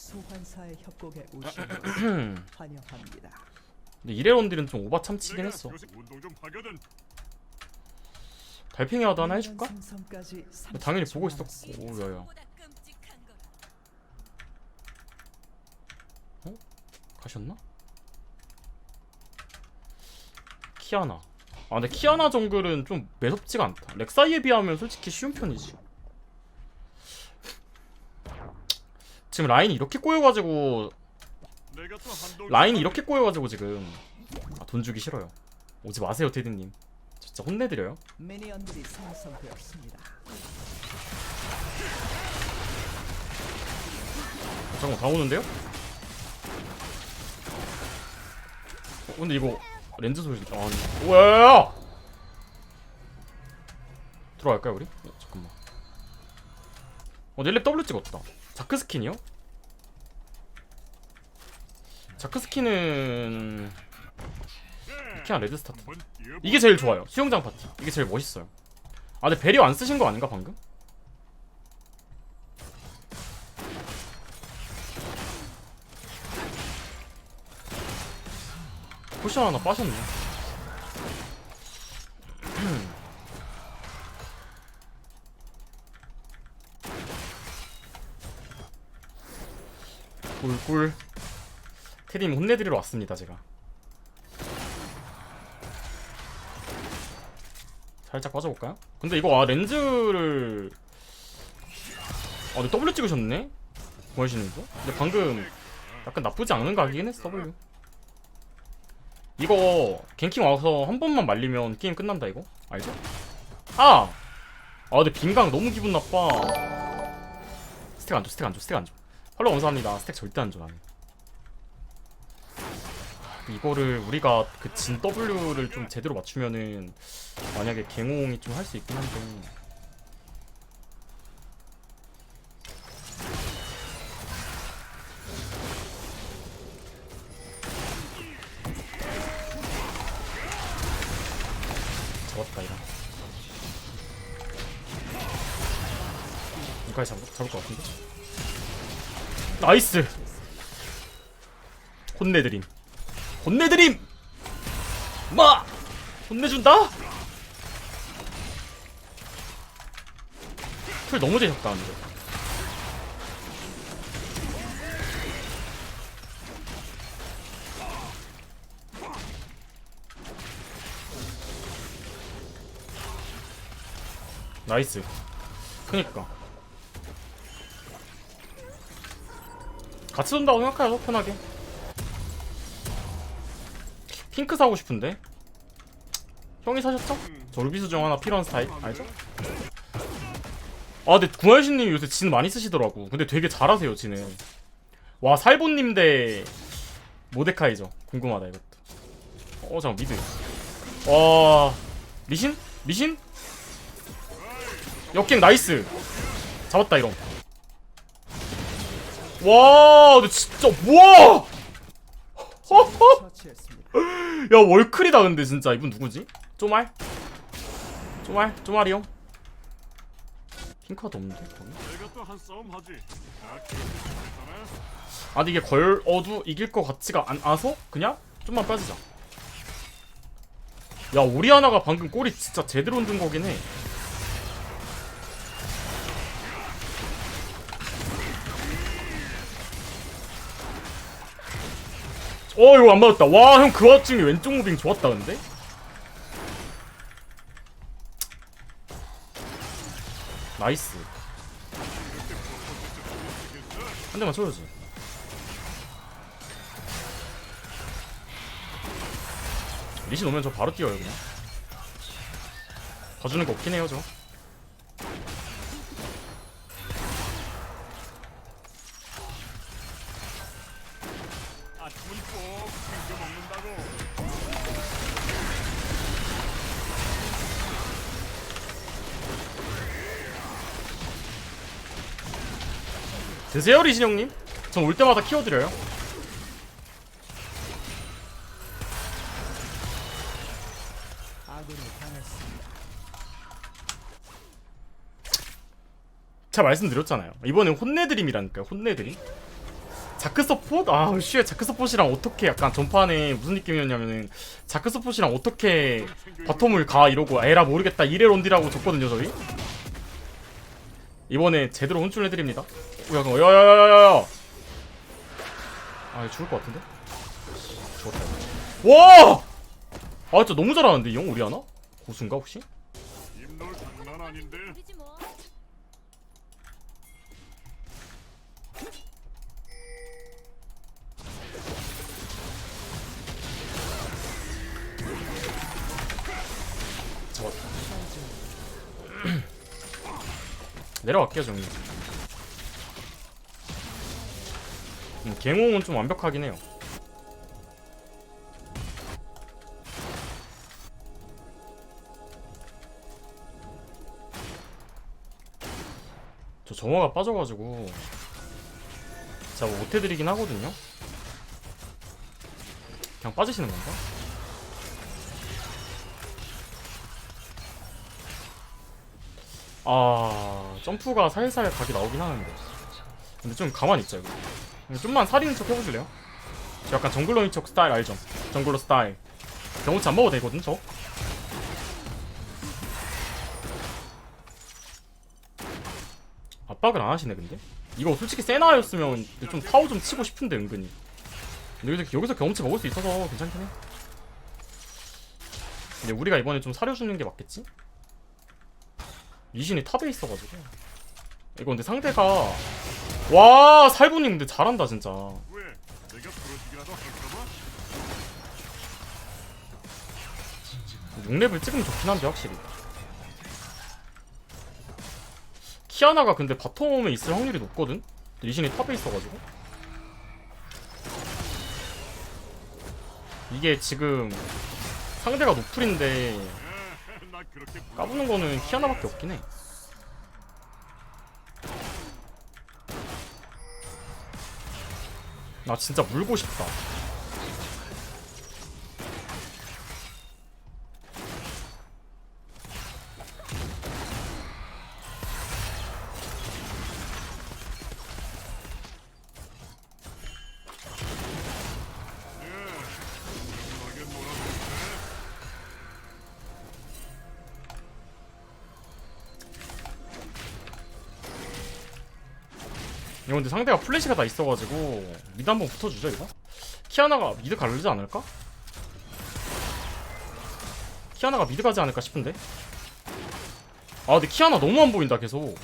소환사의 협곡에 오신 것을 환영합니다. 근데 이레론들은 좀 오바 참치긴 했어. 달팽이 하다 하나 해줄까? 생성까지 당연히 30초 보고. 있었고 오 야야 보다 끔찍한 거라. 가셨나? 키아나 아 근데 키아나 정글은 좀 매섭지가 않다 렉사이에 비하면 솔직히 쉬운 편이지 지금 라인이 이렇게 꼬여가지고 라인이 이렇게 꼬여가지고 지금. 아, 돈 주기 싫어요. 오지 마세요 테디님. 진짜 혼내드려요. 어, 잠깐만 다 오는데요? 어, 근데 이거 렌즈 소리 아 뭐야 들어갈까요 우리? 어, 잠깐만. 어 넬랩 W 찍었다 자크 스킨이요? 자크 스킨은 그냥 레드 스타트. 이게 제일 좋아요. 수영장 파티. 이게 제일 멋있어요. 아 근데 배려 안 쓰신 거 아닌가 방금? 쿠션 하나 빠셨네 꿀꿀 테림 혼내드리러 왔습니다 제가 살짝 빠져볼까요? 근데 이거 아 렌즈를 아 근데 W 찍으셨네? 보여주시는거? 근데 방금 약간 나쁘지 않은 각이긴 했어 W 이거 갱킹 와서 한 번만 말리면 게임 끝난다 이거 알죠? 아! 아 근데 빈강 너무 기분 나빠 스택 안줘 스택 안줘 스택 안줘 헐로 감사합니다. 스택 절대 안 줘 나는 이거를 우리가 그 진 W를 좀 제대로 맞추면은 만약에 갱홍이 좀 할 수 있긴 한데 나이스. 혼내드림. 혼내드림! 마! 혼내준다? 풀 너무 재밌다 근데. 나이스. 그니까 같이 돈다고 생각하죠 편하게. 핑크 사고 싶은데? 형이 사셨죠? 저 루비수정 하나 필요한 스타일? 알죠? 아 근데 구하신님이 요새 진 많이 쓰시더라고. 근데 되게 잘하세요 진은 와 살보님 대 모데카이죠. 궁금하다 이것도. 어 잠깐 미드. 와 리신? 리신? 역갱 나이스. 잡았다 이런 와 진짜 와. 야 월클이다 근데 진짜 이분 누구지? 쪼말? 쪼말? 쪼말이 형? 핑크도 없는데. 아. 아니 이게 걸어도 이길 것 같지가 않아서 그냥 좀만 빠지자 야 오리아나가 방금 꼬리 진짜 제대로 흔든 거긴 해 어 이거 안 맞았다. 와 형 그 와중에 왼쪽 무빙 좋았다 근데? 나이스. 한 대만 쳐야지. 리신 오면 저 바로 뛰어요 그냥. 봐주는 거 없긴 해요 저 드세요 리신 형님 전 올 때마다 키워드려요. 제가 말씀드렸잖아요 이번엔 혼내드림이라니까요 혼내드림 자크 서폿? 아, 슈에 자크 서폿이랑 어떻게 약간 전판에 무슨 느낌이었냐면은 자크 서폿이랑 어떻게 바텀을 가 이러고 에라 모르겠다 이래 론디라고 줬거든요 저희. 이번에 제대로 혼쭐 해드립니다. 오, 약간 야야야야야. 아, 죽을 것 같은데? 죽었다. 와! 아, 진짜 너무 잘하는데 이 형 우리 하나? 고수인가 혹시? 내려갈게요 정리. 음, 갱홍은 좀 완벽하긴 해요. 저 정화가 빠져가지고 제가 뭐 못해드리긴 하거든요. 그냥 빠지시는 건가? 아 점프가 살살 각이 나오긴 하는데. 근데 좀 가만히 있자 이거 좀만 살리는 척 해보실래요? 저 약간 정글러인 척 스타일 알죠? 정글러 스타일. 경호치 안 먹어도 되거든 저. 압박을 안 하시네 근데? 이거 솔직히 세나였으면 좀 타워 좀 치고 싶은데 은근히. 근데 여기서, 여기서 경험치 먹을 수 있어서 괜찮긴 해. 근데 우리가 이번에 좀 사려주는 게 맞겠지? 이신이 탑에 있어가지고 이거 근데 상대가 와 살분이 근데 잘한다 진짜? 6렙을 찍으면 좋긴 한데 확실히 키아나가 근데 바텀에 있을 확률이 높거든? 리신이 탑에 있어가지고 이게 지금 상대가 노플인데 까부는 거는 키아나밖에 없긴 해. 나 진짜 물고 싶다 이거 근데 상대가 플래시가 다 있어가지고 미드 한번 붙어주죠 이거? 키아나가 미드 가르지 않을까? 키아나가 미드 가지 않을까 싶은데 아 근데 키아나 너무 안 보인다 계속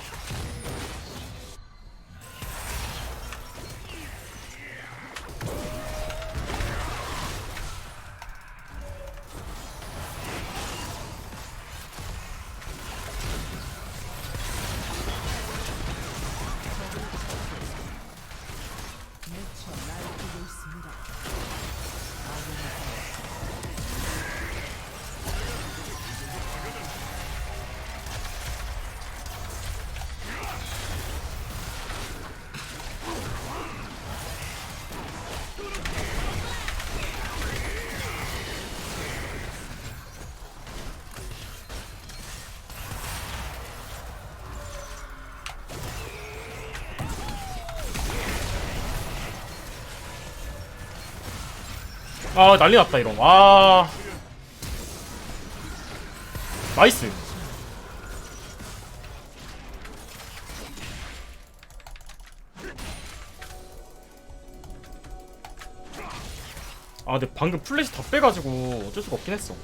아 난리 났다 이런 와 나이스. 아 근데 방금 플래시 다 빼가지고 어쩔 수가 없긴 했어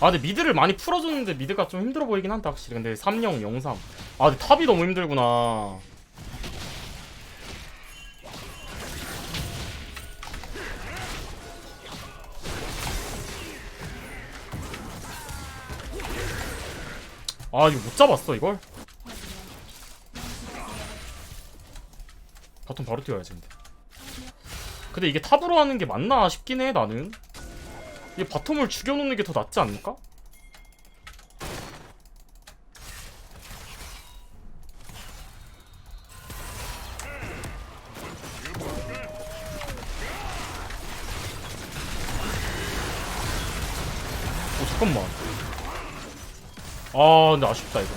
아 근데 미드를 많이 풀어줬는데 미드가 좀 힘들어 보이긴 한다 확실히. 근데 3영 03아 근데 탑이 너무 힘들구나. 아 이거 못 잡았어 이걸? 바텀 바로 뛰어야지 근데. 근데 이게 탑으로 하는 게 맞나 싶긴 해 나는 이게 바텀을 죽여놓는 게 더 낫지 않을까? 어 잠깐만 아 근데 아쉽다 이거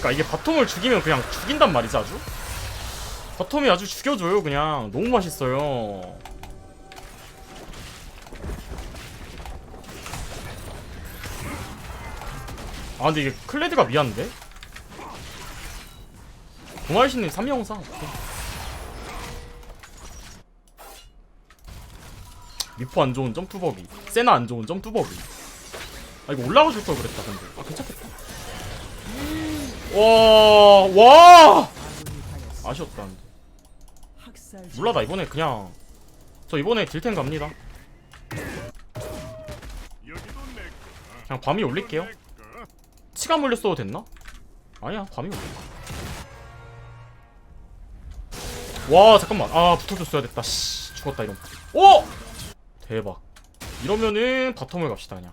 그러니까 이게 바텀을 죽이면 그냥 죽인단 말이지 아주? 바텀이 아주 죽여줘요 그냥. 너무 맛있어요. 아 근데 이게 클레드가 미안한데? 동아이신님 3영상. 오케이. 미포 안 좋은 점프버기 세나 안 좋은 점프버기 아 이거 올라가 줄 걸 그랬다 근데. 아 괜찮겠다 와와! 아군이 당했습니다. 아쉬웠다 근데. 학살 몰라 나 이번에 그냥. 저 이번에 딜텐 갑니다. 그냥 밤이 올릴게요. 치가 물렸어도 됐나? 아니야 밤이 올릴까 와 잠깐만. 아 붙어줬어야 됐다. 씨 죽었다 이런. 오! 대박. 이러면은 바텀을 갑시다 그냥.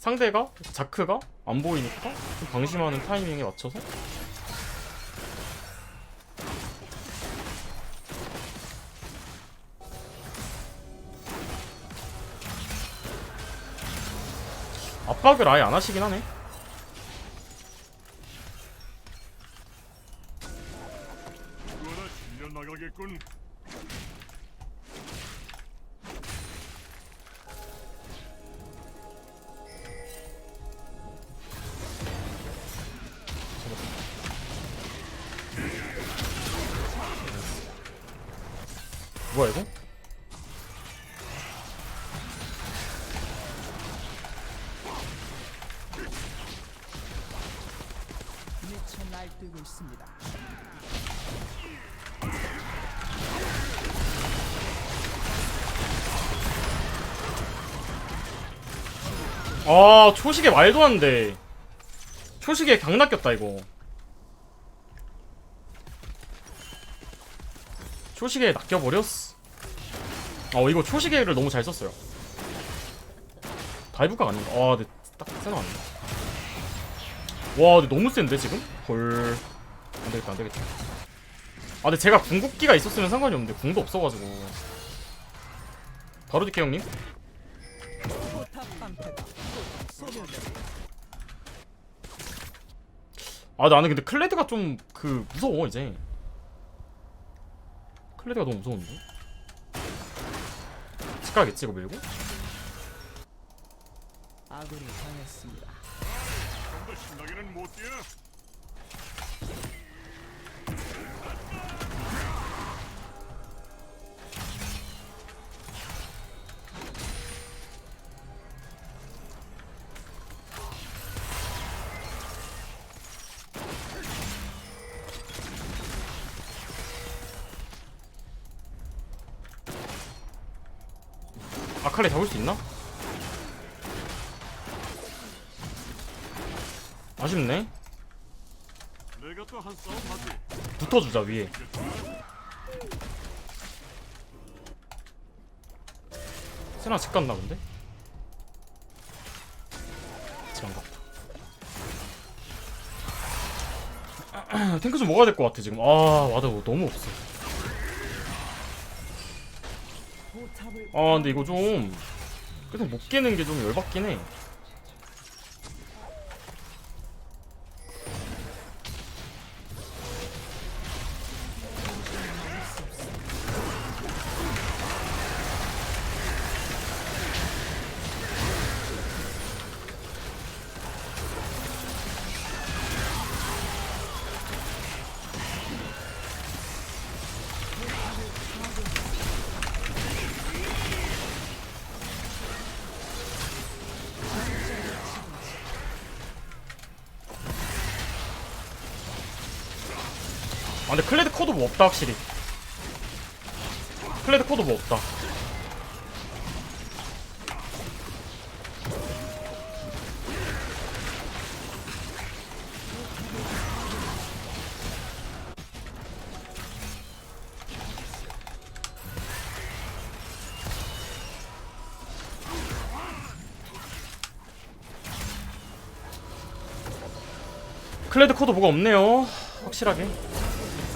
상대가? 자크가 안 보이니까 좀 방심하는 타이밍에 맞춰서 압박을 아예 안 하시긴 하네 나가겠군. 날뛰고 있습니다. 아 초식에 말도 안 돼. 초식에 강 낚였다 이거. 초식에 낚여버렸어. 어 이거 초식에를 너무 잘 썼어요. 다이브각 아닌가? 아 근데 딱 세나 아닌가? 와 근데 너무 센데 지금? 헐 안되겠다 안되겠다 아 근데 제가 궁극기가 있었으면 상관이 없는데 궁도 없어가지고 바로 줄게 형님. 아 나는 근데 클레드가 좀 그 무서워 이제 클레드가 너무 무서운데 집 가겠지 이거 밀고 아군이 당했습니다. 신나게는 못 뛰어. 아칼리 잡을 수 있나? 아쉽네. 붙어주자 위에. 세나 집 갔나 본데? 갔다. 탱크 좀 먹어야 될 것 같아 지금. 아 와드 너무 없어. 아 근데 이거 좀 계속 못 깨는 게 좀 열받긴 해 근데 클레드 코드 뭐 없다 확실히. 클레드 코드 뭐 없다. 클레드 코드 뭐가 없네요 확실하게.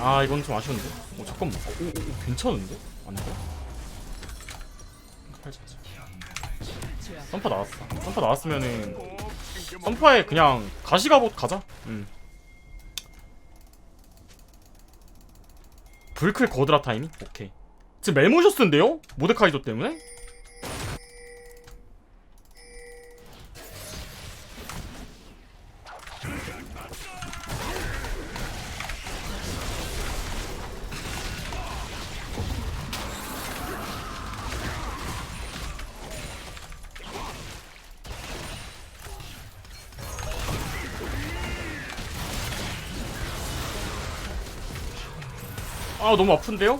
아 이건 좀 아쉬운데. 오 잠깐만. 오, 오, 오 괜찮은데? 아닌가? 팔자. 선파 나왔어. 선파 나왔으면은. 선파에 그냥 가시가봇 가자. 음. 불클 거드라 타이밍? 오케이. 지금 멜모셔스인데요? 모데카이저 때문에? 아 너무 아픈데요?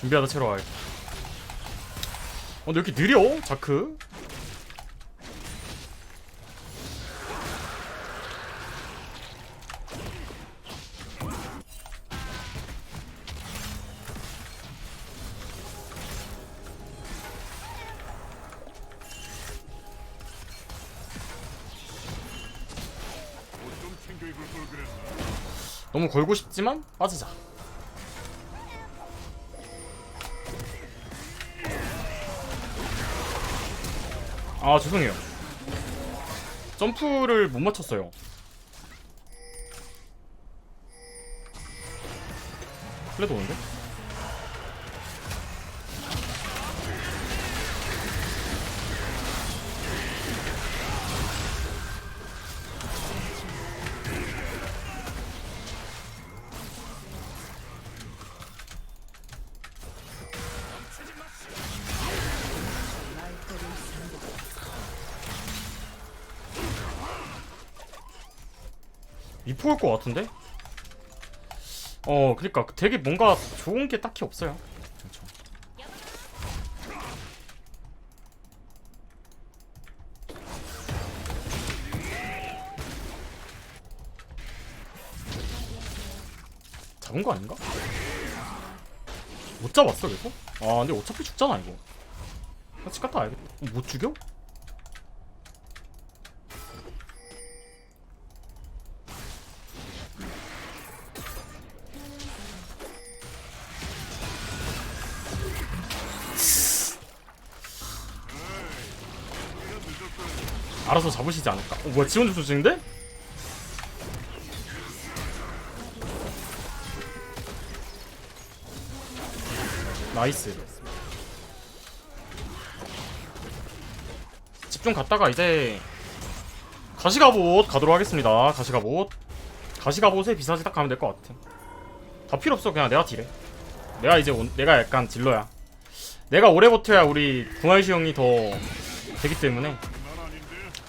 준비하다 와야겠다 어, 근데 왜 이렇게 느려? 자크? 너무 걸고 싶지만 빠지자. 아 죄송해요. 점프를 못 맞췄어요. 플레드 오는데? 미포 올것 같은데? 어 그니까 되게 뭔가 좋은 게 딱히 없어요 그렇죠. 잡은 거 아닌가? 못 잡았어 그래서? 아 근데 어차피 죽잖아 이거 같이 갔다 와야겠다 어, 못 죽여? 알아서 잡으시지 않을까? 어, 뭐야 지원 좀 주는데? 나이스. 집중 갔다가 이제 가시가봇 가도록 하겠습니다. 가시가봇. 가시가봇에 비사지 딱 가면 될 것 같아. 다 필요 없어. 그냥 내가 딜해. 내가 이제 온- 내가 약간 딜러야. 내가 오래 버텨야 우리 구마이시 형이 더 되기 때문에.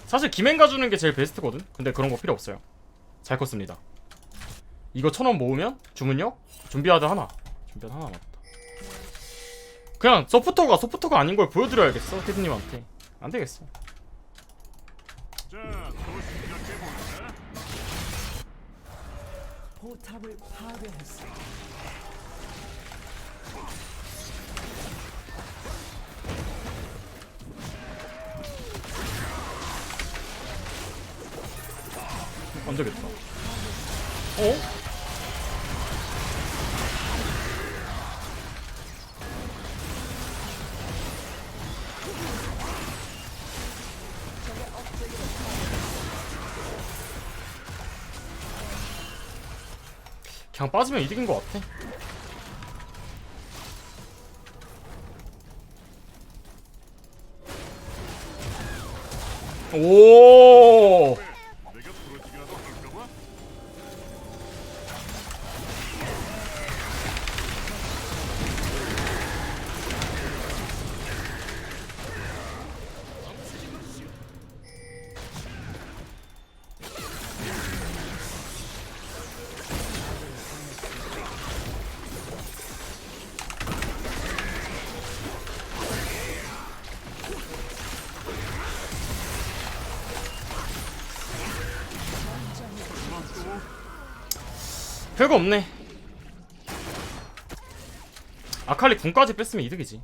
사실 김행 가 주는 게 제일 베스트거든. 근데 그런 거 필요 없어요. 잘 컸습니다. 이거 천 원 모으면 주문력 준비하드 하나. 준비하드 하나 맞다. 그냥 서포터가 서포터가 아닌 걸 보여드려야겠어 테드님한테. 안 되겠어. 자, 또 시작해 볼까? 포탑을 파괴했습 되겠다. 어? 그냥 빠지면 이득인 것 같아. 오! 별거 없네. 아칼리 궁까지 뺐으면 이득이지.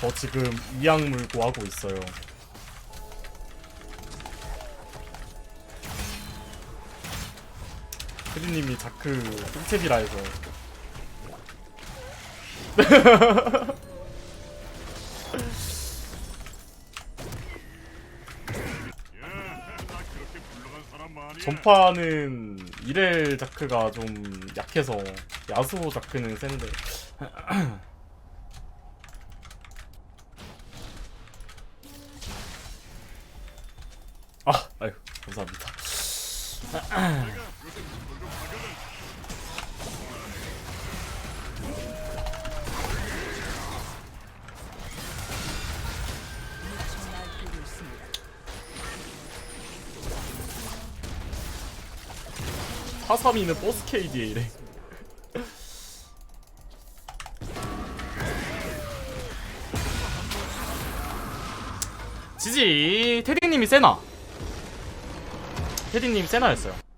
저 지금 이악 물 고 하고 있어요. 혜리님이 자크 똥채비라 해서 전파는 이렐 자크가 좀 약해서 야수호 자크는 센데. 아 아유 감사합니다 사삼이는 버스 KD에 이래. 지지 테디님이 세나. 테디님 세나였어요